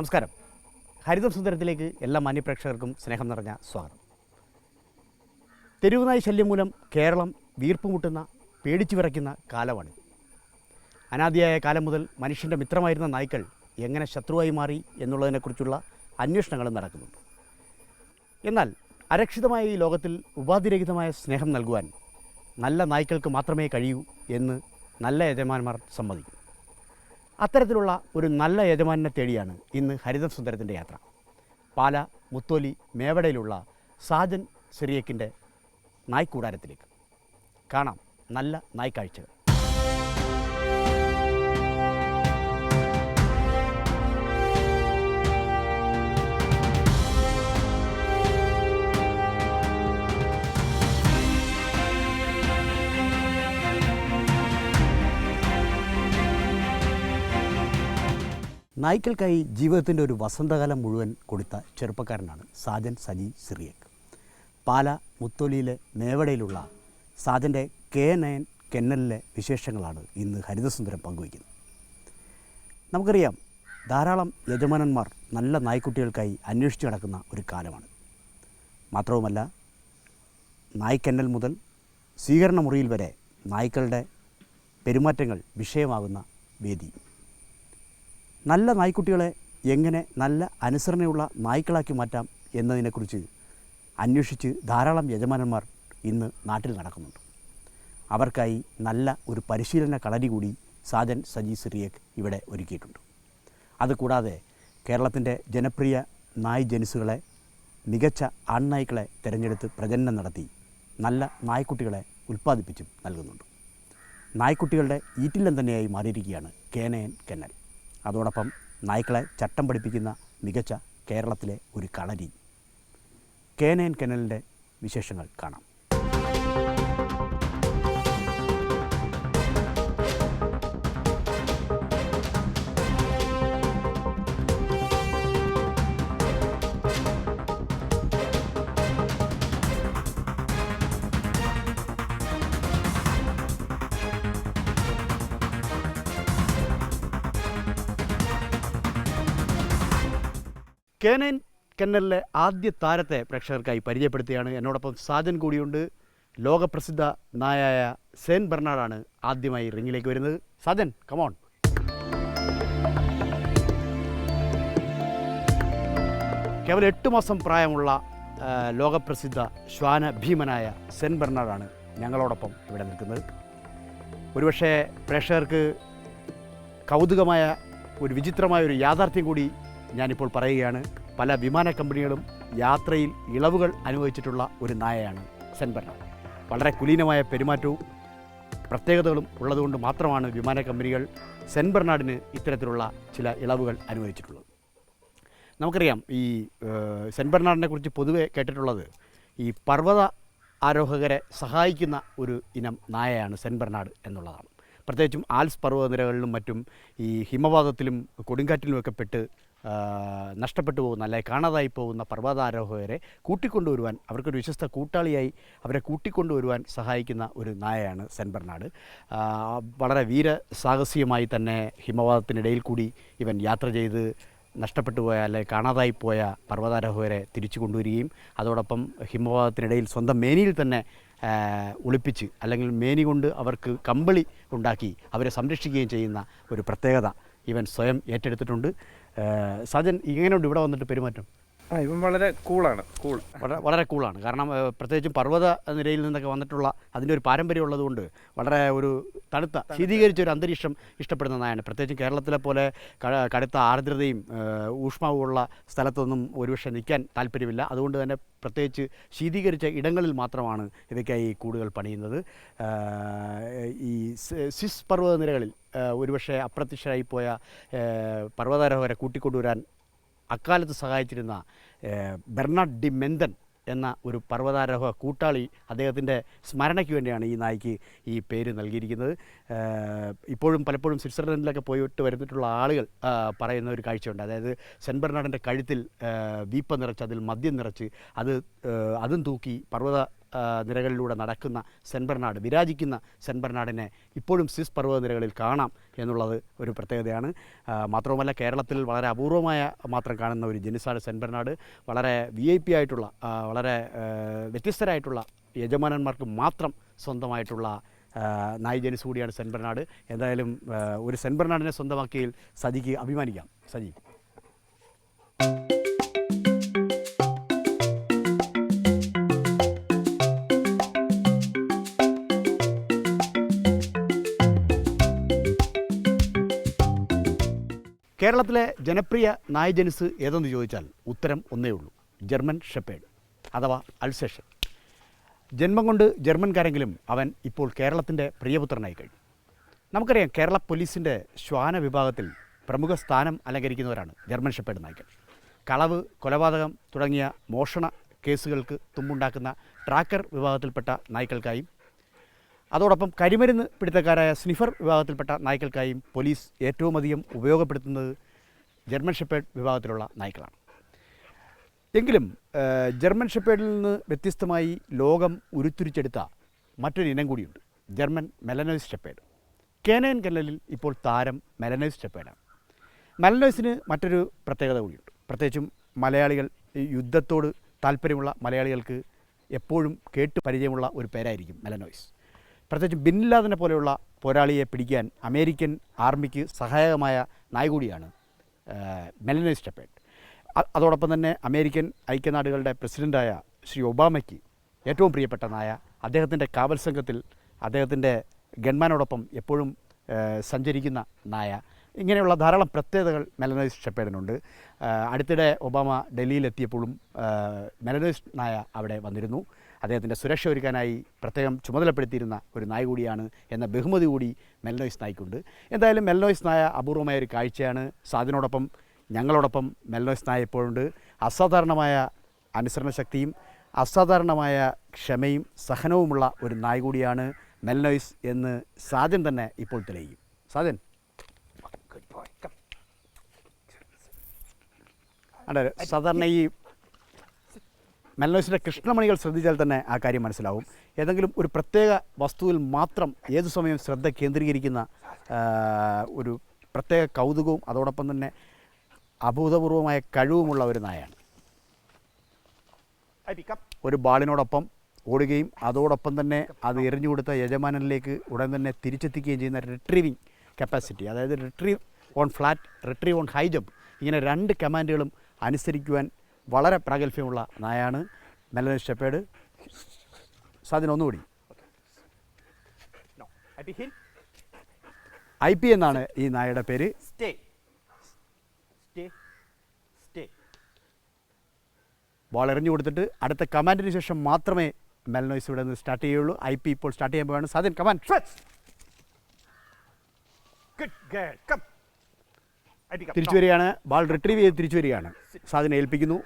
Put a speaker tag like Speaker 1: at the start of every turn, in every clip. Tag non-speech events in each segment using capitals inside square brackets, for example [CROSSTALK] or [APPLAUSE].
Speaker 1: നമസ്കാരം. ഹരിതം സുന്ദരത്തിലേക്ക് എല്ലാ മാന്യപ്രേക്ഷകർക്കും സ്നേഹം നിറഞ്ഞ സ്വാഗതം. തെരുവുനായി ശല്യം മൂലം കേരളം വീർപ്പുമുട്ടുന്ന പേടിച്ചു വിറയ്ക്കുന്ന കാലമാണ്. അനാദിയായ കാലം മുതൽ മനുഷ്യന്റെ മിത്രമായിരുന്ന നായ്ക്കൾ എങ്ങനെ ശത്രുവായി മാറി എന്നുള്ളതിനെക്കുറിച്ചുള്ള അന്വേഷണങ്ങളും നടക്കുന്നുണ്ട്. എന്നാൽ അരക്ഷിതമായ ഈ ലോകത്തിൽ ഉപാധിരഹിതമായ സ്നേഹം നൽകുവാൻ നല്ല നായ്ക്കൾക്ക് മാത്രമേ കഴിയൂ എന്ന് നല്ല യജമാന്മാർ സമ്മതിക്കും അത്തരത്തിലുള്ള ഒരു നല്ല യജമാനെ തേടിയാണ് ഇന്ന് ഹരിത സുന്ദരത്തിന്റെ യാത്ര. പാല മുത്തോലി മേവടയിലുള്ള സാജൻ സിറിയക്കിന്റെ നായ്ക്കൂടാരത്തിലേക്ക്. കാണാം നല്ല നായ്ക്കാഴ്ചകൾ. നായ്ക്കൾക്കായി ജീവിതത്തിന്റെ ഒരു വസന്തകാലം മുഴുവൻ കൊടുത്ത ചെറുപ്പക്കാരനാണ് സാജൻ സജി സിറിയക്. പാല മുത്തോലിയിലെ നേവടയിലുള്ള സാജന്റെ കെ നയൻ കെന്നലിലെ വിശേഷങ്ങളാണ് ഇന്ന് ഹരിതസുന്ദരം പങ്കുവയ്ക്കുന്നത്. നമുക്കറിയാം ധാരാളം യജമാനന്മാർ നല്ല നായ്ക്കുട്ടികൾക്കായി അന്വേഷിച്ച് നടക്കുന്ന ഒരു കാലമാണ്. മാത്രവുമല്ല നായ്ക്കന്നൽ മുതൽ സ്വീകരണ മുറിയിൽ വരെ നായ്ക്കളുടെ പെരുമാറ്റങ്ങൾ വിഷയമാകുന്ന വേദി. നല്ല നായ്ക്കുട്ടികളെ എങ്ങനെ നല്ല അനുസരണയുള്ള നായ്ക്കളാക്കി മാറ്റാം എന്നതിനെക്കുറിച്ച് അന്വേഷിച്ച് ധാരാളം യജമാനന്മാർ ഇന്ന് നാട്ടിൽ നടക്കുന്നുണ്ട്. അവർക്കായി നല്ല ഒരു പരിശീലന കളരി കൂടി സാജൻ സജി സിറിയക് ഇവിടെ ഒരുക്കിയിട്ടുണ്ട്. അതുകൂടാതെ കേരളത്തിന്റെ ജനപ്രിയ നായ് ജനുസുകളെ മികച്ച ആൺനായ്ക്കളെ തിരഞ്ഞെടുത്ത് പ്രജനനം നടത്തി നല്ല നായ്ക്കുട്ടികളെ ഉൽപ്പാദിപ്പിച്ചും നൽകുന്നുണ്ട്. നായ്ക്കുട്ടികളുടെ ഈറ്റില്ലം തന്നെയായി മാറിയിരിക്കുകയാണ് കേനയൻ കെന്നൽ അതോടൊപ്പം നായ്ക്കളെ ചട്ടം പഠിപ്പിക്കുന്ന മികച്ച കേരളത്തിലെ ഒരു കളരി. കേനയൻ കനലിന്റെ വിശേഷങ്ങൾ കാണാം. കേനൻ കെന്നലിലെ ആദ്യ താരത്തെ പ്രേക്ഷകർക്കായി പരിചയപ്പെടുത്തുകയാണ്. എന്നോടൊപ്പം സാജൻ കൂടിയുണ്ട്. ലോകപ്രസിദ്ധ നായായ സെൻ ബെർണാഡാണ് ആദ്യമായി റിങ്ങിലേക്ക് വരുന്നത്. സാജൻ കമോൺ കേവലം എട്ട് മാസം പ്രായമുള്ള ലോകപ്രസിദ്ധ ശ്വാന ഭീമനായ സെൻ ബെർണാഡാണ് ഞങ്ങളോടൊപ്പം ഇവിടെ നിൽക്കുന്നത്. ഒരുപക്ഷെ പ്രേക്ഷകർക്ക് കൗതുകമായ ഒരു വിചിത്രമായ ഒരു യാഥാർത്ഥ്യം കൂടി ഞാനിപ്പോൾ പറയുകയാണ് പല വിമാന കമ്പനികളും യാത്രയിൽ ഇളവുകൾ അനുഭവിച്ചിട്ടുള്ള ഒരു നായയാണ് സെൻ ബെർണാഡ് വളരെ കുലീനമായ പെരുമാറ്റവും പ്രത്യേകതകളും ഉള്ളതുകൊണ്ട് മാത്രമാണ് വിമാന കമ്പനികൾ സെൻ ബെർണാഡിന് ഇത്തരത്തിലുള്ള ചില ഇളവുകൾ അനുവദിച്ചിട്ടുള്ളത് നമുക്കറിയാം ഈ സെൻബർണാഡിനെ ബെർണാഡിനെ കുറിച്ച് പൊതുവെ കേട്ടിട്ടുള്ളത് ഈ പർവത ആരോഹകരെ സഹായിക്കുന്ന ഒരു ഇനം നായയാണ് സെൻബർണാഡ് ബെർണാഡ് എന്നുള്ളതാണ്. പ്രത്യേകിച്ചും ആൽസ് പർവതനിരകളിലും മറ്റും ഈ ഹിമപാതത്തിലും കൊടുങ്കാറ്റിലുമൊക്കെ പെട്ട് നഷ്ടപ്പെട്ടു പോകുന്ന അല്ലെങ്കിൽ കാണാതായി പോകുന്ന പർവതാരോഹകരെ കൂട്ടിക്കൊണ്ടുവരുവാൻ അവർക്കൊരു വിശ്വസ്ത കൂട്ടാളിയായി അവരെ കൂട്ടിക്കൊണ്ടുവരുവാൻ സഹായിക്കുന്ന ഒരു നായയാണ് സെൻ ബെർണാഡ്. വളരെ വീര സാഹസികമായി തന്നെ ഹിമവാതത്തിനിടയിൽ കൂടി ഇവൻ യാത്ര ചെയ്ത് നഷ്ടപ്പെട്ടു പോയ അല്ലെ കാണാതായി പോയ പർവതാരോഹകരെ തിരിച്ചു കൊണ്ടുവരികയും അതോടൊപ്പം ഹിമവാതത്തിനിടയിൽ സ്വന്തം മേനിയിൽ തന്നെ ഒളിപ്പിച്ച് അല്ലെങ്കിൽ മേനി കൊണ്ട് അവർക്ക് കമ്പിളി ഉണ്ടാക്കി അവരെ സംരക്ഷിക്കുകയും ചെയ്യുന്ന ഒരു പ്രത്യേകത ഇവൻ സ്വയം ഏറ്റെടുത്തിട്ടുണ്ട്. സജൻ ഇങ്ങനെയുണ്ട് ഇവിടെ വന്നിട്ട് പെരുമാറ്റം?
Speaker 2: ആ ഇവൻ വളരെ കൂളാണ് കൂൾ.
Speaker 1: വളരെ വളരെ കൂളാണ്. കാരണം പ്രത്യേകിച്ചും പർവത നിരയിൽ നിന്നൊക്കെ വന്നിട്ടുള്ള അതിന്റെ ഒരു പാരമ്പര്യം ഉള്ളതുകൊണ്ട് വളരെ ഒരു തണുത്ത ശീതീകരിച്ച ഒരു അന്തരീക്ഷം ഇഷ്ടപ്പെടുന്ന നായാണ് പ്രത്യേകിച്ചും കേരളത്തിലെ പോലെ കടുത്ത ആർദ്രതയും ഊഷ്മാവുമുള്ള സ്ഥലത്തൊന്നും ഒരുപക്ഷെ നിൽക്കാൻ താല്പര്യമില്ല. അതുകൊണ്ട് തന്നെ പ്രത്യേകിച്ച് ശീതീകരിച്ച ഇടങ്ങളിൽ മാത്രമാണ് ഇവയ്ക്കായി കൂടുകൾ പണിയുന്നത്. ഈ സിസ് സ്വിസ് പർവത നിരകളിൽ ഏഹ്, ഒരുപക്ഷെ അപ്രത്യക്ഷരായി പോയ ഏഹ്, പർവതാരോഹകരെ കൂട്ടിക്കൊണ്ടുവരാൻ അക്കാലത്ത് സഹായിച്ചിരുന്ന ബെർണാഡ് ഡി മെന്തൻ എന്ന ഒരു പർവതാരോഹ കൂട്ടാളി അദ്ദേഹത്തിന്റെ സ്മരണയ്ക്ക് വേണ്ടിയാണ് ഈ നായ്ക്ക് ഈ പേര് നൽകിയിരിക്കുന്നത്. ഇപ്പോഴും പലപ്പോഴും സ്വിറ്റ്സർലൻഡിലൊക്കെ പോയിട്ട് വരുന്നിട്ടുള്ള ആളുകൾ പറയുന്ന ഒരു കാഴ്ചയുണ്ട്. അതായത് സെന്റ് ബെർണാഡിന്റെ കഴുത്തിൽ വീപ്പ നിറച്ച് അതിൽ മദ്യം നിറച്ച് അത് അതും തൂക്കി പർവത നിരകളിലൂടെ നടക്കുന്ന സെൻ ബെർണാഡ് വിരാജിക്കുന്ന സെൻ ബെർണാഡിനെ ഇപ്പോഴും സ്വിസ് പർവത നിരകളിൽ കാണാം എന്നുള്ളത് ഒരു പ്രത്യേകതയാണ്. മാത്രവുമല്ല കേരളത്തിൽ വളരെ അപൂർവമായ മാത്രം കാണുന്ന ഒരു ജനിസാണ് സെൻ ബെർണാഡ് വളരെ വി ഐ പി ആയിട്ടുള്ള വളരെ വ്യത്യസ്തരായിട്ടുള്ള യജമാനന്മാർക്ക് മാത്രം സ്വന്തമായിട്ടുള്ള നായി ജനിസ് കൂടിയാണ് സെൻ ബെർണാഡ്. എന്തായാലും ഒരു സെൻ ബെർണാഡിനെ സ്വന്തമാക്കിയതിൽ സജിക്ക് അഭിമാനിക്കാം. സജി. കേരളത്തിലെ ജനപ്രിയ നായ് ജനുസ് ഏതെന്ന് ചോദിച്ചാൽ ഉത്തരം ഒന്നേ ഉള്ളൂ. ജർമ്മൻ ഷെപ്പേഡ് അഥവാ അൽസേഷൻ. ജന്മം കൊണ്ട് ജർമ്മൻകാരെങ്കിലും അവൻ ഇപ്പോൾ കേരളത്തിന്റെ പ്രിയപുത്രനായി കഴിഞ്ഞു. നമുക്കറിയാം കേരള പോലീസിന്റെ ശ്വാന വിഭാഗത്തിൽ പ്രമുഖ സ്ഥാനം അലങ്കരിക്കുന്നവരാണ് ജർമ്മൻ ഷെപ്പേഡ് നായ്ക്കൾ. കളവ് കൊലപാതകം തുടങ്ങിയ മോഷണ കേസുകൾക്ക് തുമ്പുണ്ടാക്കുന്ന ട്രാക്കർ വിഭാഗത്തിൽപ്പെട്ട നായ്ക്കൾക്കായും അതോടൊപ്പം കരിമരുന്ന് പിടുത്തക്കാരായ സ്നിഫർ വിഭാഗത്തിൽപ്പെട്ട നായ്ക്കൾക്കായും പോലീസ് ഏറ്റവും അധികം ഉപയോഗപ്പെടുത്തുന്നത് ജർമ്മൻ ഷെപ്പേഡ് വിഭാഗത്തിലുള്ള നായ്ക്കളാണ്. എങ്കിലും ജർമ്മൻ ഷെപ്പേഡിൽ നിന്ന് വ്യത്യസ്തമായി ലോകം ഉരുത്തിരിച്ചെടുത്ത മറ്റൊരു ഇനം കൂടിയുണ്ട്. German മെലനോയ്സ് shepherd. കേനയൻ കല്ലലിൽ ഇപ്പോൾ താരം മെലനോയ്സ് ഷെപ്പേഡാണ്. മെലനോയ്സിന് മറ്റൊരു പ്രത്യേകത കൂടിയുണ്ട്. പ്രത്യേകിച്ചും മലയാളികൾ യുദ്ധത്തോട് താല്പര്യമുള്ള മലയാളികൾക്ക് എപ്പോഴും കേട്ട് പരിചയമുള്ള ഒരു പേരായിരിക്കും മെലനോയ്സ്. പ്രത്യേകിച്ച് ബിൻ ലാദനെ പോലെയുള്ള പോരാളിയെ പിടിക്കാൻ അമേരിക്കൻ ആർമിക്ക് സഹായകമായ നായ കൂടിയാണ് ടെപ്പേട്ട് അതോടൊപ്പം തന്നെ അമേരിക്കൻ ഐക്യനാടുകളുടെ പ്രസിഡന്റായ ശ്രീ ഒബാമയ്ക്ക് ഏറ്റവും പ്രിയപ്പെട്ട നായ അദ്ദേഹത്തിന്റെ കാവൽ സംഘത്തിൽ അദ്ദേഹത്തിന്റെ ഗൺമാനോടൊപ്പം എപ്പോഴും സഞ്ചരിക്കുന്ന നായ. ഇങ്ങനെയുള്ള ധാരാളം പ്രത്യേകതകൾ മെലനൈസ് ഷെപ്പേഡിനുണ്ട് അടുത്തിടെ ഒബാമ ഡൽഹിയിലെത്തിയപ്പോഴും മെലനൈസ് നായ അവിടെ വന്നിരുന്നു. അദ്ദേഹത്തിന്റെ സുരക്ഷ ഒരുക്കാനായി പ്രത്യേകം ചുമതലപ്പെടുത്തിയിരുന്ന ഒരു നായ കൂടിയാണ് എന്ന ബഹുമതി കൂടി മെൽനോയ്സ് നായ്ക്കുണ്ട്. എന്തായാലും മെൽനോയ്സ് നായ അപൂർവമായ ഒരു കാഴ്ചയാണ്. സാദിനോടൊപ്പം ഞങ്ങളോടൊപ്പം മെൽനോയ്സ് നായ ഇപ്പോഴുണ്ട്. അസാധാരണമായ അനുസരണ ശക്തിയും അസാധാരണമായ ക്ഷമയും സഹനവുമുള്ള ഒരു നായ കൂടിയാണ് മെൽനോയ്സ് എന്ന് സാദിൻ തന്നെ ഇപ്പോൾ തെളിയിക്കും. സാദിൻ. അതെ സാധാരണ ഈ മെൽനോയ്സിന്റെ കൃഷ്ണമണികൾ ശ്രദ്ധിച്ചാൽ തന്നെ ആ കാര്യം മനസ്സിലാവും. ഏതെങ്കിലും ഒരു പ്രത്യേക വസ്തുവിൽ മാത്രം ഏതു സമയം ശ്രദ്ധ കേന്ദ്രീകരിക്കുന്ന ഒരു പ്രത്യേക കൗതുകവും അതോടൊപ്പം തന്നെ അഭൂതപൂർവമായ കഴിവുമുള്ള ഒരു നായാണ് ഒരു ബാളിനോടൊപ്പം ഓടുകയും അതോടൊപ്പം തന്നെ അത് എറിഞ്ഞു കൊടുത്ത യജമാനനിലേക്ക് ഉടൻ തന്നെ തിരിച്ചെത്തിക്കുകയും ചെയ്യുന്ന റിട്രീവിങ് കപ്പാസിറ്റി അതായത് retrieve on flat retrieve on high jump ഇങ്ങനെ രണ്ട് കമാൻഡുകളും അനുസരിക്കുവാൻ വളരെ പ്രാഗൽഭ്യമുള്ള നായാണ് മെലനി ഷെപ്പേഡ്. സാധനം ഒന്നുകൂടി. ഐ പി എന്നാണ് ഈ നായയുടെ പേര്.
Speaker 3: സ്റ്റേ സ്റ്റേ സ്റ്റേ
Speaker 1: ബോൾ എറിഞ്ഞു കൊടുത്തിട്ട് അടുത്ത കമാൻഡിന് ശേഷം മാത്രമേ മെൽനോയ്സ് ഇവിടെ നിന്ന് സ്റ്റാർട്ട് ചെയ്യുള്ളൂ ഐ പി ഇപ്പോൾ സ്റ്റാർട്ട് ചെയ്യാൻ പോവാണ് സാധ്യൻ
Speaker 3: കമാൻ
Speaker 1: തിരിച്ചു. വരികയാണ്. ബാൾ റിട്രീവ് ചെയ്ത് തിരിച്ചു വരികയാണ്. സാധനം ഏൽപ്പിക്കുന്നു.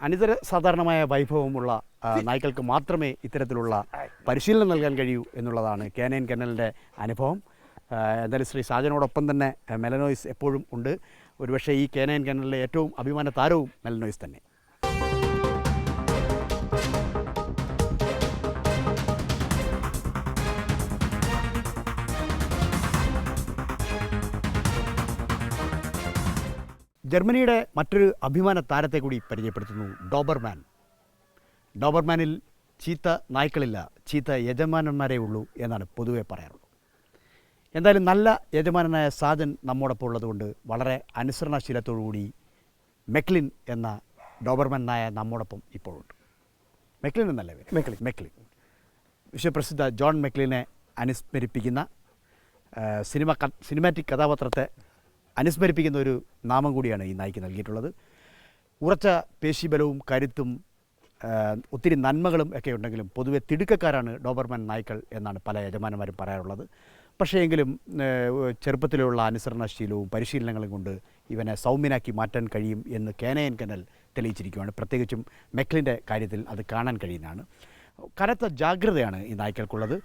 Speaker 1: അനിതര സാധാരണമായ വൈഭവമുള്ള നായ്ക്കൾക്ക് മാത്രമേ ഇത്തരത്തിലുള്ള പരിശീലനം നൽകാൻ കഴിയൂ എന്നുള്ളതാണ് കാനൈൻ കെന്നലിന്റെ അനുഭവം. എന്തായാലും ശ്രീ സാജനോടൊപ്പം തന്നെ മെലനോയിസ് എപ്പോഴും ഉണ്ട്. ഒരുപക്ഷെ ഈ കാനൈൻ കെന്നലിലെ ഏറ്റവും അഭിമാന താരവും മെലനോയിസ് തന്നെ. ജർമ്മനിയുടെ മറ്റൊരു അഭിമാന താരത്തെ കൂടി പരിചയപ്പെടുത്തുന്നു ഡോബർമാൻ. ഡോബർമാനിൽ ചീത്ത നായ്ക്കളില്ല ചീത്ത യജമാനന്മാരേ ഉള്ളൂ എന്നാണ് പൊതുവെ പറയാറുള്ളത്. എന്തായാലും നല്ല യജമാനനായ സാജൻ നമ്മോടൊപ്പം ഉള്ളതുകൊണ്ട് വളരെ അനുസരണശീലത്തോടുകൂടി മെക്ലിൻ എന്ന ഡോബർമാൻ നായ നമ്മോടൊപ്പം ഇപ്പോഴുണ്ട്. മെക്ലിൻ എന്നല്ല പേര്? മെക്ലിൻ. മെക്ലിൻ. വിശ്വപ്രസിദ്ധ ജോൺ മെക്ലിനെ അനുസ്മരിപ്പിക്കുന്ന സിനിമ സിനിമാറ്റിക് കഥാപാത്രത്തെ അനുസ്മരിപ്പിക്കുന്ന ഒരു നാമം കൂടിയാണ് ഈ നായ്ക്ക് നൽകിയിട്ടുള്ളത്. ഉറച്ച പേശിബലവും കരുത്തും ഒത്തിരി നന്മകളും ഒക്കെ ഉണ്ടെങ്കിലും പൊതുവെ തിടുക്കക്കാരാണ് ഡോബർമാൻ നായ്ക്കൾ എന്നാണ് പല യജമാനന്മാരും പറയാറുള്ളത്. പക്ഷേ എങ്കിലും ചെറുപ്പത്തിലുള്ള അനുസരണശീലവും പരിശീലനങ്ങളും കൊണ്ട് ഇവനെ സൗമ്യനാക്കി മാറ്റാൻ കഴിയും എന്ന് കേനയൻ കനൽ തെളിയിച്ചിരിക്കുകയാണ്. പ്രത്യേകിച്ചും മെക്ലിന്റെ കാര്യത്തിൽ അത് കാണാൻ കഴിയുന്നതാണ്. കനത്ത ജാഗ്രതയാണ് ഈ നായ്ക്കൾക്കുള്ളത്.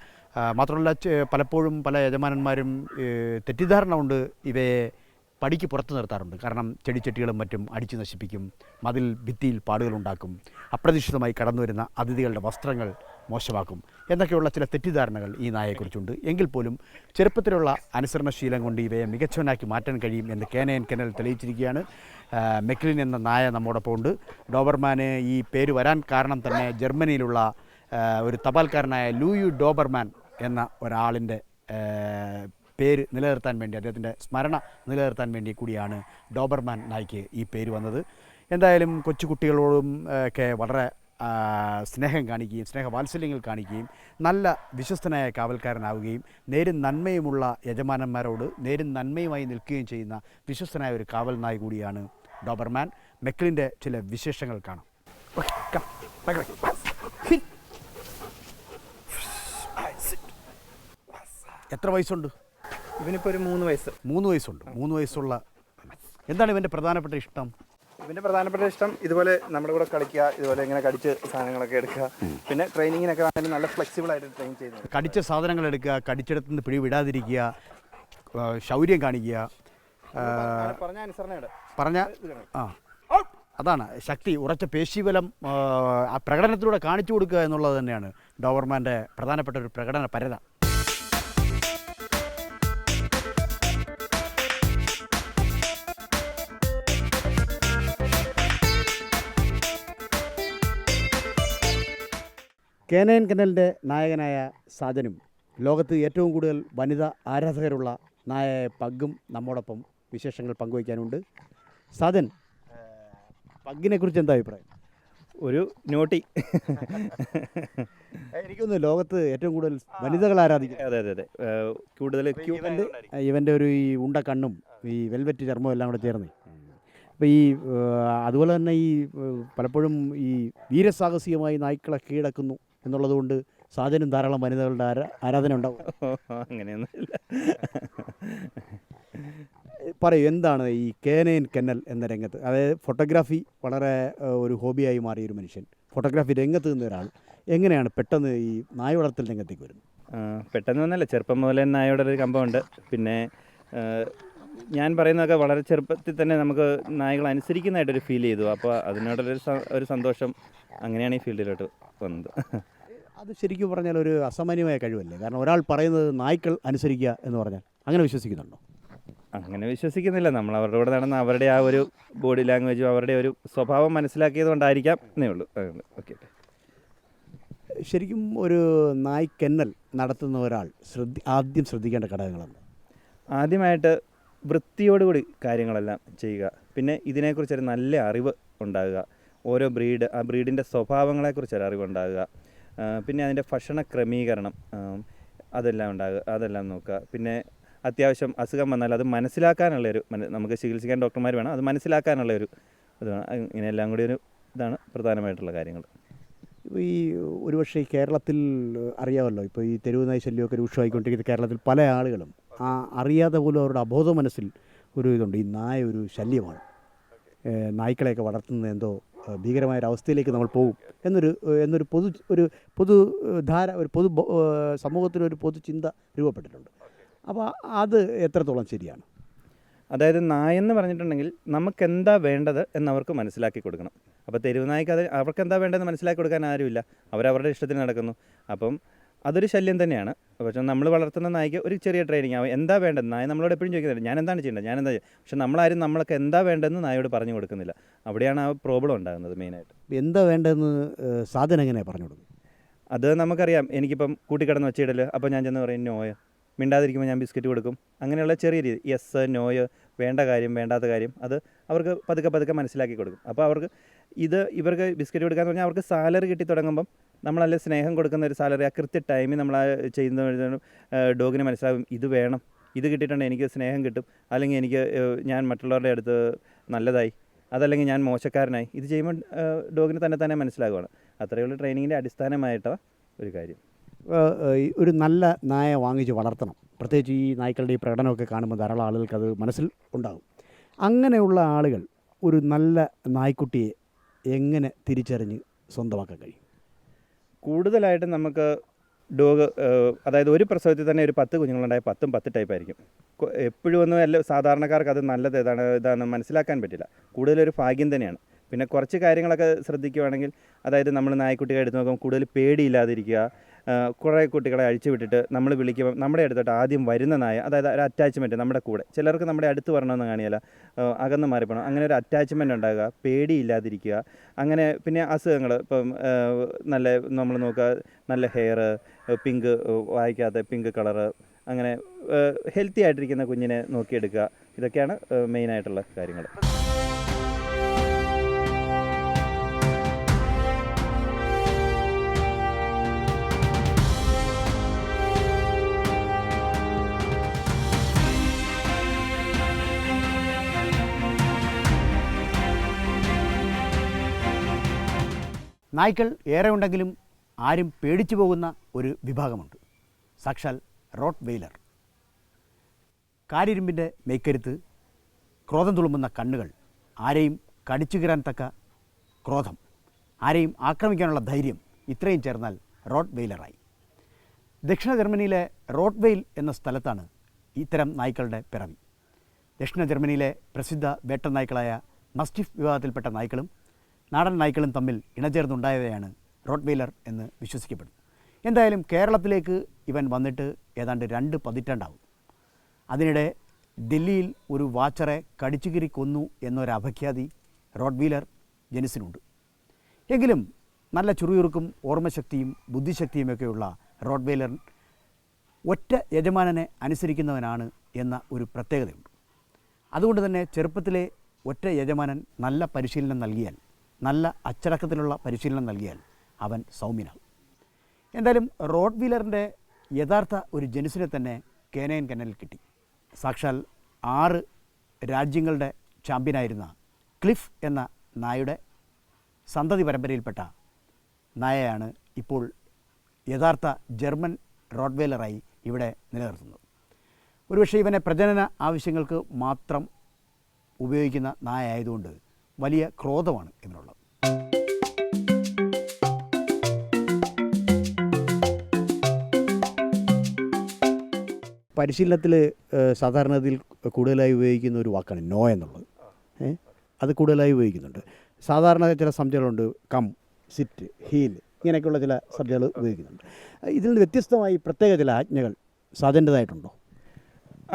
Speaker 1: മാത്രമല്ല പലപ്പോഴും പല യജമാനന്മാരും തെറ്റിദ്ധാരണ കൊണ്ട് ഇവയെ പടിക്ക് പുറത്ത് നിർത്താറുണ്ട്. കാരണം ചെടിച്ചട്ടികളും മറ്റും അടിച്ചു നശിപ്പിക്കും മതിൽ ഭിത്തിയിൽ പാടുകളുണ്ടാക്കും അപ്രതീക്ഷിതമായി കടന്നു വരുന്ന അതിഥികളുടെ വസ്ത്രങ്ങൾ മോശമാക്കും എന്നൊക്കെയുള്ള ചില തെറ്റിദ്ധാരണകൾ ഈ നായയെക്കുറിച്ചുണ്ട്. എങ്കിൽ പോലും ചെറുപ്പത്തിലുള്ള അനുസരണശീലം കൊണ്ട് ഇവയെ മികച്ചവനാക്കി മാറ്റാൻ കഴിയും എന്ന് കേനയൻ കെനൽ തെളിയിച്ചിരിക്കുകയാണ്. മെക്ലിൻ എന്ന നായ നമ്മോടൊപ്പം ഉണ്ട്. ഡോബർമാന് ഈ പേര് വരാൻ കാരണം തന്നെ ജർമ്മനിയിലുള്ള ഒരു തപാൽക്കാരനായ ലൂയു ഡോബർമാൻ എന്ന ഒരാളിന്റെ പേര് നിലനിർത്താൻ വേണ്ടി അദ്ദേഹത്തിന്റെ സ്മരണ നിലനിർത്താൻ വേണ്ടി കൂടിയാണ് ഡോബർമാൻ നായ്ക്ക് ഈ പേര് വന്നത്. എന്തായാലും കൊച്ചു കുട്ടികളോടും ഒക്കെ വളരെ സ്നേഹം കാണിക്കുകയും സ്നേഹവാത്സല്യങ്ങൾ കാണിക്കുകയും നല്ല വിശ്വസ്തനായ കാവൽക്കാരനാവുകയും നേരും നന്മയുമുള്ള യജമാനന്മാരോട് നേരും നന്മയുമായി നിൽക്കുകയും ചെയ്യുന്ന വിശ്വസ്തനായ ഒരു കാവൽ നായ് കൂടിയാണ് ഡോബർമാൻ. മെക്ലിന്റെ ചില വിശേഷങ്ങൾ കാണാം. എത്ര വയസ്സുണ്ട്?
Speaker 2: ഇവനിപ്പോൾ ഒരു മൂന്ന് വയസ്സ്.
Speaker 1: മൂന്ന് വയസ്സുണ്ട്. മൂന്ന് വയസ്സുള്ള എന്താണ് ഇവന്റെ പ്രധാനപ്പെട്ട ഇഷ്ടം?
Speaker 2: ഇവന്റെ പ്രധാനപ്പെട്ട ഇഷ്ടം ഇതുപോലെ നമ്മുടെ കൂടെ കളിക്കുക ഇതുപോലെ ഇങ്ങനെ കടിച്ച് സാധനങ്ങളൊക്കെ എടുക്കുക. പിന്നെ ട്രെയിനിങ്ങിനൊക്കെ ആണെങ്കിലും നല്ല ഫ്ലെക്സിബിൾ ആയിട്ട് ട്രെയിൻ ചെയ്യുന്നത്.
Speaker 1: കടിച്ച സാധനങ്ങൾ എടുക്കുക കടിച്ചെടുത്ത് നിന്ന് വിടാതിരിക്കുക ശൗര്യം കാണിക്കുക
Speaker 2: പറഞ്ഞ അനുസരണയുടെ.
Speaker 1: പറഞ്ഞ ആ അതാണ്. ശക്തി ഉറച്ച പേശീബലം പ്രകടനത്തിലൂടെ കാണിച്ചു കൊടുക്കുക എന്നുള്ളത് തന്നെയാണ് ഡോവർമാന്റെ പ്രധാനപ്പെട്ട ഒരു പ്രകടന പരത. കേനയൻ കനലിന്റെ നായകനായ സാജനും ലോകത്ത് ഏറ്റവും കൂടുതൽ വനിതാ ആരാധകരുള്ള നായയായ പഗ്ഗും നമ്മോടൊപ്പം വിശേഷങ്ങൾ പങ്കുവയ്ക്കാനുണ്ട്. സാജൻ പഗ്ഗിനെ കുറിച്ച് എന്താ അഭിപ്രായം?
Speaker 2: ഒരു നോട്ടി.
Speaker 1: എനിക്കൊന്ന് ലോകത്ത് ഏറ്റവും കൂടുതൽ വനിതകൾ ആരാധിക്കും.
Speaker 2: അതെ അതെ അതെ. കൂടുതൽ
Speaker 1: ഇവന്റെ ഒരു ഈ ഉണ്ട കണ്ണും ഈ വെൽവെറ്റ് ചർമ്മവും എല്ലാം കൂടെ ചേർന്ന്. അപ്പോൾ ഈ അതുപോലെ തന്നെ ഈ പലപ്പോഴും ഈ വീരസാഹസികമായി നായ്ക്കളെ കീഴടക്കുന്നു. എന്നുള്ളതുകൊണ്ട് സാധനം ധാരാളം വനിതകളുടെ ആരാ ആരാധന ഉണ്ടാവും.
Speaker 2: അങ്ങനെയൊന്നുമില്ല.
Speaker 1: പറയൂ എന്താണ് ഈ കേനയൻ കെന്നൽ എന്ന രംഗത്ത്? അതായത് ഫോട്ടോഗ്രാഫി വളരെ ഒരു ഹോബിയായി മാറിയ ഒരു മനുഷ്യൻ. ഫോട്ടോഗ്രാഫി രംഗത്ത് നിന്ന ഒരാൾ. എങ്ങനെയാണ് പെട്ടെന്ന് ഈ നായ വളർത്തൽ രംഗത്തേക്ക് വരുന്നത്?
Speaker 2: പെട്ടെന്ന് വന്നല്ല. ചെറുപ്പം മുതലേ നായയുടെ ഒരു കമ്പമുണ്ട് പിന്നെ ഞാൻ പറയുന്നതൊക്കെ വളരെ ചെറുപ്പത്തിൽ തന്നെ നമുക്ക് നായകൾ അനുസരിക്കുന്നതായിട്ടൊരു ഫീൽ ചെയ്തു. അപ്പോൾ അതിനോടൊരു ഒരു സന്തോഷം അങ്ങനെയാണ് ഈ ഫീൽഡിലോട്ട് വന്നത്.
Speaker 1: അത് ശരിക്കും പറഞ്ഞാൽ ഒരു അസാമാന്യമായ കഴിവല്ലേ? കാരണം ഒരാൾ പറയുന്നത് നായ്ക്കൾ അനുസരിക്കുക എന്ന് പറഞ്ഞാൽ അങ്ങനെ വിശ്വസിക്കുന്നുണ്ടോ?
Speaker 2: അങ്ങനെ വിശ്വസിക്കുന്നില്ല. നമ്മൾ അവരുടെ കൂടെ നടന്ന അവരുടെ ആ ഒരു ബോഡി ലാംഗ്വേജും അവരുടെ ഒരു സ്വഭാവം മനസ്സിലാക്കിയത് കൊണ്ടായിരിക്കാം എന്നേ ഉള്ളൂ. ഓക്കെ
Speaker 1: ശരിക്കും ഒരു നായ്ക്കെന്നൽ നടത്തുന്ന ഒരാൾ ശ്രദ്ധി ആദ്യം ശ്രദ്ധിക്കേണ്ട ഘടകങ്ങളാണ്
Speaker 2: ആദ്യമായിട്ട് വൃത്തിയോടുകൂടി കാര്യങ്ങളെല്ലാം ചെയ്യുക. പിന്നെ ഇതിനെക്കുറിച്ചൊരു നല്ല അറിവ് ഉണ്ടാകുക. ഓരോ ബ്രീഡ് ആ ബ്രീഡിന്റെ സ്വഭാവങ്ങളെക്കുറിച്ചൊരു അറിവുണ്ടാകുക. പിന്നെ അതിന്റെ ഭക്ഷണ ക്രമീകരണം അതെല്ലാം ഉണ്ടാകുക അതെല്ലാം നോക്കുക. പിന്നെ അത്യാവശ്യം അസുഖം വന്നാൽ അത് മനസ്സിലാക്കാനുള്ളൊരു മന- നമുക്ക് ചികിത്സിക്കാൻ ഡോക്ടർമാർ വേണം. അത് മനസ്സിലാക്കാനുള്ള ഒരു ഇങ്ങനെയെല്ലാം കൂടി ഒരു ഇതാണ് പ്രധാനമായിട്ടുള്ള കാര്യങ്ങൾ.
Speaker 1: ഇപ്പോൾ ഈ ഒരുപക്ഷെ കേരളത്തിൽ അറിയാമല്ലോ. ഇപ്പോൾ ഈ തെരുവ് നായ ശല്യമൊക്കെ രൂക്ഷമായിക്കൊണ്ടിരിക്കുന്ന കേരളത്തിൽ പല ആളുകളും ആ അറിയാതെ പോലും അവരുടെ അബോധ മനസ്സിൽ ഒരു ഇതുണ്ട്. ഈ നായ ഒരു ശല്യമാണ്. നായ്ക്കളെയൊക്കെ വളർത്തുന്നത് എന്തോ ഭീകരമായൊരവസ്ഥയിലേക്ക് നമ്മൾ പോകും എന്നൊരു എന്നൊരു പൊതു ഒരു പൊതു ധാര ഒരു പൊതു സമൂഹത്തിലൊരു പൊതു ചിന്ത രൂപപ്പെട്ടിട്ടുണ്ട്. അപ്പോൾ അത് എത്രത്തോളം ശരിയാണ്?
Speaker 2: അതായത് നായെന്ന് പറഞ്ഞിട്ടുണ്ടെങ്കിൽ നമുക്ക് എന്താ വേണ്ടത് എന്നവർക്ക് മനസ്സിലാക്കി കൊടുക്കണം. അപ്പോൾ തെരുവ് നായ്ക്ക് അത് അവർക്ക് എന്താ വേണ്ടതെന്ന് മനസ്സിലാക്കി കൊടുക്കാൻ ആരുമില്ല. അവരവരുടെ ഇഷ്ടത്തിന് നടക്കുന്നു. അപ്പം അതൊരു ശല്യം തന്നെയാണ്. പക്ഷേ നമ്മൾ വളർത്തുന്ന നായ്ക്ക് ഒരു ചെറിയ ട്രെയിനിങ് ആവും എന്താ വേണ്ടത്? നായ നമ്മളോട് എപ്പോഴും ചോദിക്കുന്നുണ്ട് ഞാൻ എന്താണ് ചെയ്യേണ്ടത്? ഞാൻ എന്താ ചെയ്യുക പക്ഷെ നമ്മളാരും നമ്മൾക്ക് എന്താ വേണ്ടതെന്ന് നായോട് പറഞ്ഞു കൊടുക്കുന്നില്ല. അവിടെയാണ് ആ പ്രോബ്ലം ഉണ്ടാകുന്നത് മെയിനായിട്ട്
Speaker 1: എന്താ വേണ്ടതെന്ന് സാധനം എങ്ങനെയാണ് പറഞ്ഞു കൊടുക്കും
Speaker 2: അത് നമുക്കറിയാം. എനിക്കിപ്പം കൂട്ടിക്കിടന്ന് വെച്ചിടൽ അപ്പോൾ ഞാൻ ചെന്ന് പറയും നോയ മിണ്ടാതിരിക്കുമ്പോൾ ഞാൻ ബിസ്ക്കറ്റ് കൊടുക്കും. അങ്ങനെയുള്ള ചെറിയ രീതി. യെസ് നോയ് വേണ്ട കാര്യം വേണ്ടാത്ത കാര്യം. അത് അവർക്ക് പതുക്കെ പതുക്കെ മനസ്സിലാക്കി കൊടുക്കും. അപ്പോൾ അവർക്ക് ഇത് ഇവർക്ക് ബിസ്ക്കറ്റ് കൊടുക്കാന്ന് പറഞ്ഞാൽ അവർക്ക് സാലറി കിട്ടി തുടങ്ങുമ്പം നമ്മളല്ല സ്നേഹം കൊടുക്കുന്ന ഒരു സാലറി ആ കൃത്യ ടൈമിൽ നമ്മൾ ആ ചെയ്യുന്ന ഡോഗിന് മനസ്സിലാകും ഇത് വേണം ഇത് കിട്ടിയിട്ടുണ്ട് എനിക്ക് സ്നേഹം കിട്ടും അല്ലെങ്കിൽ എനിക്ക് ഞാൻ മറ്റുള്ളവരുടെ അടുത്ത് നല്ലതായി അതല്ലെങ്കിൽ ഞാൻ മോശക്കാരനായി. ഇത് ചെയ്യുമ്പോൾ ഡോഗിന് തന്നെ തന്നെ മനസ്സിലാകുകയാണ് അത്രയേ ഉള്ള ട്രെയിനിങ്ങിന്റെ അടിസ്ഥാനമായിട്ട ഒരു കാര്യം.
Speaker 1: ഒരു നല്ല നായ വാങ്ങിച്ച് വളർത്തണം. പ്രത്യേകിച്ച് ഈ നായ്ക്കളുടെ ഈ പ്രകടനമൊക്കെ കാണുമ്പോൾ ധാരാളം ആളുകൾക്ക് അത് മനസ്സിൽ ഉണ്ടാകും. അങ്ങനെയുള്ള ആളുകൾ ഒരു നല്ല നായ്ക്കുട്ടിയെ എങ്ങനെ തിരിച്ചറിഞ്ഞ് സ്വന്തമാക്കാൻ കഴിയും?
Speaker 2: കൂടുതലായിട്ട് നമുക്ക് ഡോഗ് അതായത് ഒരു പ്രസവത്തിൽ തന്നെ ഒരു പത്ത് കുഞ്ഞുങ്ങളുണ്ടായ പത്തും പത്ത് ടൈപ്പ് ആയിരിക്കും. എപ്പോഴും ഒന്നും എല്ലാ സാധാരണക്കാർക്ക് അത് നല്ലത് ഏതാണ് ഇതാണ് മനസ്സിലാക്കാൻ പറ്റില്ല. കൂടുതലൊരു ഭാഗ്യം തന്നെയാണ്. പിന്നെ കുറച്ച് കാര്യങ്ങളൊക്കെ ശ്രദ്ധിക്കുകയാണെങ്കിൽ അതായത് നമ്മൾ നായ്ക്കുട്ടികളെ എടുത്ത് നോക്കുമ്പോൾ കൂടുതൽ പേടിയില്ലാതിരിക്കുക കുറേ കുട്ടികളെ അഴിച്ചുവിട്ടിട്ട് നമ്മൾ വിളിക്കുമ്പോൾ നമ്മുടെ അടുത്തോട്ട് ആദ്യം വരുന്ന നായ അതായത് ഒരു അറ്റാച്ച്മെന്റ് നമ്മുടെ കൂടെ. ചിലർക്ക് നമ്മുടെ അടുത്ത് വരണമെന്ന് കാണിയല്ല അകന്ന് മാറിപ്പോണം. അങ്ങനെ ഒരു അറ്റാച്ച്മെന്റ് ഉണ്ടാകുക പേടിയില്ലാതിരിക്കുക. അങ്ങനെ പിന്നെ അസുഖങ്ങൾ ഇപ്പം നല്ല നമ്മൾ നോക്കുക നല്ല ഹെയർ പിങ്ക് വായിക്കാത്ത പിങ്ക് കളറ് അങ്ങനെ ഹെൽത്തി ആയിട്ടിരിക്കുന്ന കുഞ്ഞിനെ നോക്കിയെടുക്കുക. ഇതൊക്കെയാണ് മെയിനായിട്ടുള്ള കാര്യങ്ങൾ
Speaker 1: നായ്ക്കൾ ഏറെ ഉണ്ടെങ്കിലും ആരും പേടിച്ചു പോകുന്ന ഒരു വിഭാഗമുണ്ട്. സാക്ഷാൽ റോട്ട് വെയിലർ കാരിരുമ്പിന്റെ മേക്കരുത്ത് ക്രോധം തുളുമ്പുന്ന കണ്ണുകൾ ആരെയും കടിച്ചു കീറാൻ തക്ക ക്രോധം ആരെയും ആക്രമിക്കാനുള്ള ധൈര്യം ഇത്രയും ചേർന്നാൽ റോട്ട് വെയിലറായി ദക്ഷിണ ജർമ്മനിയിലെ റോട്ട് വെയിൽ എന്ന സ്ഥലത്താണ് ഇത്തരം നായ്ക്കളുടെ പിറവി. ദക്ഷിണ ജർമ്മനിയിലെ പ്രസിദ്ധ വേട്ട നായ്ക്കളായ മസ്റ്റിഫ് വിഭാഗത്തിൽപ്പെട്ട നായ്ക്കളും നാടൻ നായ്ക്കളും തമ്മിൽ ഇണചേർന്നുണ്ടായവയാണ് റോട്ട് വീലർ എന്ന് വിശ്വസിക്കപ്പെടുന്നു. എന്തായാലും കേരളത്തിലേക്ക് ഇവൻ വന്നിട്ട് ഏതാണ്ട് രണ്ട് പതിറ്റാണ്ടാവും. അതിനിടെ ഡൽഹിയിൽ ഒരു വാച്ചറെ കടിച്ചുകിരി കൊന്നു എന്നൊരു അപഖ്യാതി റോഡ് വീലർ ജനിസിനുണ്ട്. എങ്കിലും നല്ല ചുറുചുറുക്കും ഓർമ്മശക്തിയും ബുദ്ധിശക്തിയുമൊക്കെയുള്ള റോഡ് വീലർ ഒറ്റ യജമാനനെ അനുസരിക്കുന്നവനാണ് എന്ന ഒരു പ്രത്യേകതയുണ്ട്. അതുകൊണ്ട് തന്നെ ചെറുപ്പത്തിലെ ഒറ്റ യജമാനൻ നല്ല പരിശീലനം നൽകിയാൽ നല്ല അച്ചടക്കത്തിലുള്ള പരിശീലനം നൽകിയാൽ അവൻ സൗമ്യനാകും. എന്തായാലും റോഡ് വീലറിന്റെ യഥാർത്ഥ ഒരു ജനുസിനെ തന്നെ കേനയൻ കനലിൽ കിട്ടി. സാക്ഷാൽ ആറ് രാജ്യങ്ങളുടെ ചാമ്പ്യനായിരുന്ന ക്ലിഫ് എന്ന നായയുടെ സന്തതി പരമ്പരയിൽപ്പെട്ട നായയാണ് ഇപ്പോൾ യഥാർത്ഥ ജർമ്മൻ റോഡ്വേലറായി ഇവിടെ നിലനിർത്തുന്നത്. ഒരുപക്ഷെ ഇവനെ പ്രജനന ആവശ്യങ്ങൾക്ക് മാത്രം ഉപയോഗിക്കുന്ന നായ ആയതുകൊണ്ട് വലിയ ക്രോധമാണ് ഇവനുള്ളത് പരിശീലനത്തിൽ സാധാരണഗതിയിൽ കൂടുതലായി ഉപയോഗിക്കുന്ന ഒരു വാക്കാണ് നോ എന്നുള്ളത്? അത് കൂടുതലായി ഉപയോഗിക്കുന്നുണ്ട്. സാധാരണ ചില സംജ്ഞകളുണ്ട് കം സിറ്റ് ഹീൽ ഇങ്ങനെയൊക്കെയുള്ള ചില സംജ്ഞകൾ ഉപയോഗിക്കുന്നുണ്ട്. ഇതിൽ നിന്ന് വ്യത്യസ്തമായി പ്രത്യേക ചില ആജ്ഞകൾ സാധന്റെതായിട്ടുണ്ടോ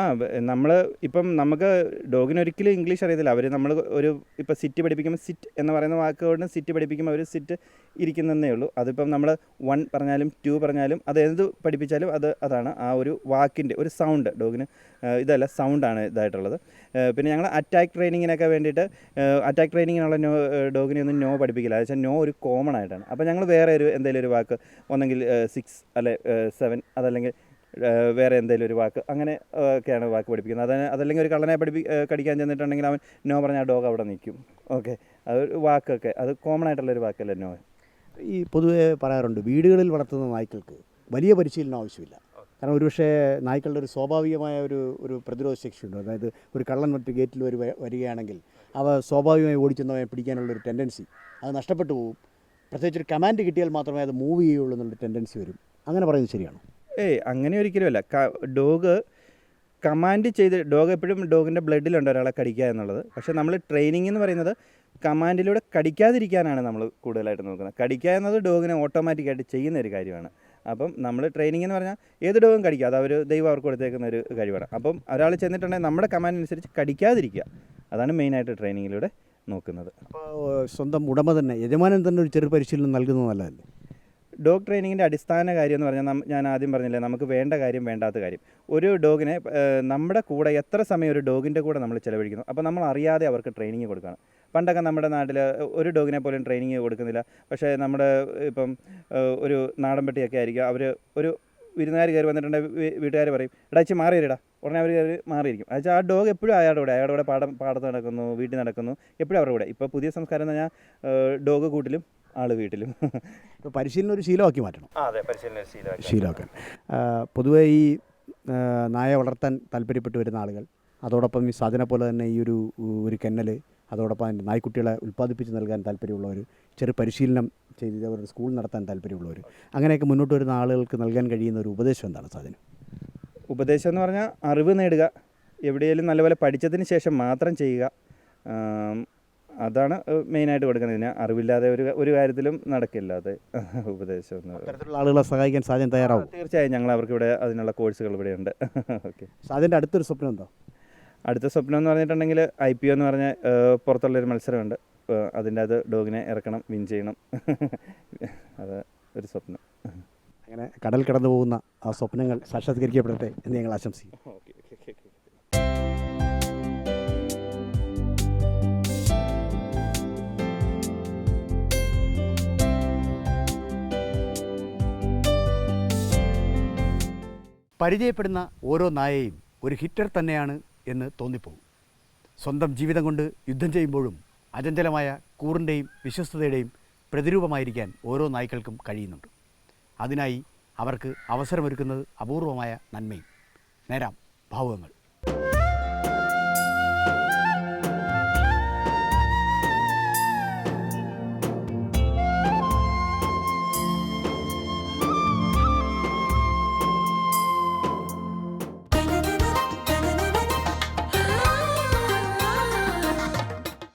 Speaker 2: ആ നമ്മൾ ഇപ്പം നമുക്ക് ഡോഗിന് ഒരിക്കലും ഇംഗ്ലീഷ് അറിയത്തില്ല. അവർ നമ്മൾ ഒരു ഇപ്പം സിറ്റ് പഠിപ്പിക്കുമ്പോൾ സിറ്റ് എന്ന് പറയുന്ന വാക്കുകൊണ്ട് സിറ്റ് പഠിപ്പിക്കുമ്പോൾ അവർ സിറ്റ് ഇരിക്കുന്നതേ ഉള്ളൂ. അതിപ്പം നമ്മൾ വൺ പറഞ്ഞാലും ടു പറഞ്ഞാലും അത് എന്ത് പഠിപ്പിച്ചാലും അത് അതാണ് ആ ഒരു വാക്കിന്റെ ഒരു സൗണ്ട് ഡോഗിന് ഇതല്ല സൗണ്ടാണ് ഇതായിട്ടുള്ളത്. പിന്നെ ഞങ്ങൾ അറ്റാക്ക് ട്രെയിനിങ്ങിനൊക്കെ വേണ്ടിയിട്ട് അറ്റാക്ക് ട്രെയിനിങ്ങിനുള്ള നോ ഡോഗിനെ ഒന്നും നോ പഠിപ്പിക്കില്ല. അത് വെച്ചാൽ നോ ഒരു കോമൺ ആയിട്ടാണ്. അപ്പോൾ ഞങ്ങൾ വേറെ ഒരു എന്തെങ്കിലും ഒരു വാക്ക് ഒന്നെങ്കിൽ സിക്സ് അല്ലെ സെവൻ അതല്ലെങ്കിൽ വേറെ എന്തെങ്കിലും ഒരു വാക്ക് അങ്ങനെ ഒക്കെയാണ് വാക്ക് പഠിപ്പിക്കുന്നത്. അത് അതല്ലെങ്കിൽ ഒരു കള്ളനെ പഠിപ്പി കടിക്കാൻ ചെന്നിട്ടുണ്ടെങ്കിൽ അവൻ നോ പറഞ്ഞാൽ ഡോഗ് അവിടെ നിൽക്കും. ഓക്കെ. അത് വാക്കൊക്കെ അത് കോമൺ ആയിട്ടുള്ളൊരു വാക്കല്ലേ നോ?
Speaker 1: ഈ പൊതുവെ പറയാറുണ്ട് വീടുകളിൽ വളർത്തുന്ന നായ്ക്കൾക്ക് വലിയ പരിശീലനം ആവശ്യമില്ല. കാരണം ഒരുപക്ഷേ നായ്ക്കളുടെ ഒരു സ്വാഭാവികമായ ഒരു ഒരു പ്രതിരോധ ശേഷിയുണ്ട് അതായത് ഒരു കള്ളൻ മറ്റ് ഗേറ്റിൽ ഒരു വരികയാണെങ്കിൽ അവ സ്വാഭാവികമായി ഓടിച്ചെന്നവയെ പിടിക്കാനുള്ളൊരു ടെൻഡൻസി അത് നഷ്ടപ്പെട്ടു പോകും പ്രത്യേകിച്ച് ഒരു കമാൻഡ് കിട്ടിയാൽ മാത്രമേ അത് മൂവ് ചെയ്യുള്ളൂ എന്നുള്ള ടെൻഡൻസി വരും. അങ്ങനെ പറയുന്നത് ശരിയാണോ?
Speaker 2: ഏയ് അങ്ങനെ ഒരിക്കലുമല്ല ഡോഗ് കമാൻഡ് ചെയ്ത് ഡോഗ് എപ്പോഴും ഡോഗിന്റെ ബ്ലഡിലുണ്ട് ഒരാളെ കടിക്കുക എന്നുള്ളത്. പക്ഷേ നമ്മൾ ട്രെയിനിങ് എന്ന് പറയുന്നത് കമാൻഡിലൂടെ കടിക്കാതിരിക്കാനാണ് നമ്മൾ കൂടുതലായിട്ട് നോക്കുന്നത്. കടിക്കുക എന്നത് ഡോഗിനെ ഓട്ടോമാറ്റിക്കായിട്ട് ചെയ്യുന്ന ഒരു കാര്യമാണ്. അപ്പം നമ്മൾ ട്രെയിനിങ് എന്ന് പറഞ്ഞാൽ ഏത് ഡോഗും കടിക്കുക അത് അവർ ദൈവം അവർക്ക് കൊടുത്തേക്കുന്ന ഒരു കഴിവാണ്. അപ്പം ഒരാൾ ചെന്നിട്ടുണ്ടെങ്കിൽ നമ്മുടെ കമാൻഡ് അനുസരിച്ച് കടിക്കാതിരിക്കുക. അതാണ് മെയിനായിട്ട് ട്രെയിനിങ്ങിലൂടെ നോക്കുന്നത്.
Speaker 1: അപ്പോൾ സ്വന്തം ഉടമ തന്നെ യജമാനൻ തന്നെ ഒരു ചെറു പരിശീലനം നൽകുന്നത് നല്ലതല്ലേ?
Speaker 2: ഡോഗ് ട്രെയിനിങ്ങിന്റെ അടിസ്ഥാന കാര്യം എന്ന് പറഞ്ഞാൽ ഞാൻ ആദ്യം പറഞ്ഞില്ലേ നമുക്ക് വേണ്ട കാര്യം വേണ്ടാത്ത കാര്യം. ഒരു ഡോഗിനെ നമ്മുടെ കൂടെ എത്ര സമയം ഒരു ഡോഗിന്റെ കൂടെ നമ്മൾ ചിലവഴിക്കുന്നു? അപ്പോൾ നമ്മൾ അറിയാതെ അവർക്ക് ട്രെയിനിങ് കൊടുക്കണം. പണ്ടൊക്കെ നമ്മുടെ നാട്ടിൽ ഒരു ഡോഗിനെ പോലും ട്രെയിനിങ് കൊടുക്കുന്നില്ല. പക്ഷേ നമ്മുടെ ഇപ്പം ഒരു നാടൻ പെട്ടിയൊക്കെ ആയിരിക്കും. അവർ ഒരു വിരുന്നുകാർ കയറി വന്നിട്ടുണ്ടെങ്കിൽ വീട്ടുകാർ പറയും എടാ ഇച്ചി മാറിയിടാ ഉടനെ അവർ കയറി മാറിയിരിക്കും. അതായത് ആ ഡോഗ് എപ്പോഴും അയാളുടെ കൂടെ അയാളുടെ കൂടെ പാടം പാടത്ത് നടക്കുന്നു വീട്ടിൽ നടക്കുന്നു എപ്പോഴും അവരുടെ കൂടെ. ഇപ്പോൾ പുതിയ സംസ്കാരം എന്ന് പറഞ്ഞാൽ ഡോഗ് കൂട്ടിലും ആൾ വീട്ടിലും. [LAUGHS]
Speaker 1: ഇപ്പോൾ പരിശീലനം ഒരു ശീലമാക്കി മാറ്റണം.
Speaker 2: ആ അതെ പരിശീലന ശീലമാക്കി
Speaker 1: ശീലമാക്കാൻ. പൊതുവേ ഈ നായ വളർത്താൻ താല്പര്യപ്പെട്ട് വരുന്ന ആളുകൾ അതോടൊപ്പം ഈ സാധന പോലെ തന്നെ ഈ ഒരു ഒരു കെന്നൽ അതോടൊപ്പം അതിന്റെ നായ്ക്കുട്ടികളെ ഉൽപ്പാദിപ്പിച്ച് നൽകാൻ താല്പര്യമുള്ളവർ ചെറു പരിശീലനം ചെയ്ത് അവരുടെ സ്കൂൾ നടത്താൻ താല്പര്യമുള്ളവർ അങ്ങനെയൊക്കെ മുന്നോട്ട് വരുന്ന ആളുകൾക്ക് നൽകാൻ കഴിയുന്ന ഒരു ഉപദേശം എന്താണ് സാധനം?
Speaker 2: ഉപദേശം എന്ന് പറഞ്ഞാൽ അറിവ് നേടുക എവിടെയെങ്കിലും നല്ലപോലെ പഠിച്ചതിന് ശേഷം മാത്രം ചെയ്യുക അതാണ് മെയിനായിട്ട് കൊടുക്കുന്നത്. പിന്നെ അറിവില്ലാതെ ഒരു ഒരു കാര്യത്തിലും നടക്കില്ല അത്. [LAUGHS] ഉപദേശം
Speaker 1: അത്തരത്തിലുള്ള ആളുകളെ സഹായിക്കാൻ സാധനം തയ്യാറാവും?
Speaker 2: തീർച്ചയായും ഞങ്ങൾ അവർക്ക് ഇവിടെ അതിനുള്ള കോഴ്സുകൾ ഇവിടെ ഉണ്ട്. [LAUGHS] ഓക്കെ.
Speaker 1: സാധന്റെ അടുത്തൊരു സ്വപ്നം എന്തോ
Speaker 2: അടുത്ത സ്വപ്നം എന്ന് പറഞ്ഞിട്ടുണ്ടെങ്കിൽ ഐ പി ഒ എന്ന് പറഞ്ഞ പുറത്തുള്ള പുറത്തുള്ളൊരു മത്സരമുണ്ട്. അതിന്റെ അത് ഡോഗിനെ ഇറക്കണം വിൻ ചെയ്യണം. [LAUGHS] അത് ഒരു സ്വപ്നം.
Speaker 1: അങ്ങനെ കടൽ കടന്നു പോകുന്ന ആ സ്വപ്നങ്ങൾ സാക്ഷാത്കരിക്കപ്പെടട്ടെ എന്ന് ഞങ്ങൾ ആശംസിക്കും പരിചയപ്പെടുന്ന ഓരോ നായയും ഒരു ഹിറ്റർ തന്നെയാണ് എന്ന് തോന്നിപ്പോകും. സ്വന്തം ജീവിതം കൊണ്ട് യുദ്ധം ചെയ്യുമ്പോഴും അചഞ്ചലമായ കൂറിന്റെയും വിശ്വസ്തതയുടെയും പ്രതിരൂപമായിരിക്കാൻ ഓരോ നായ്ക്കൾക്കും കഴിയുന്നുണ്ട്. അതിനായി അവർക്ക് അവസരമൊരുക്കുന്നത് അപൂർവമായ നന്മയും. നേരാം ഭാവുകങ്ങൾ.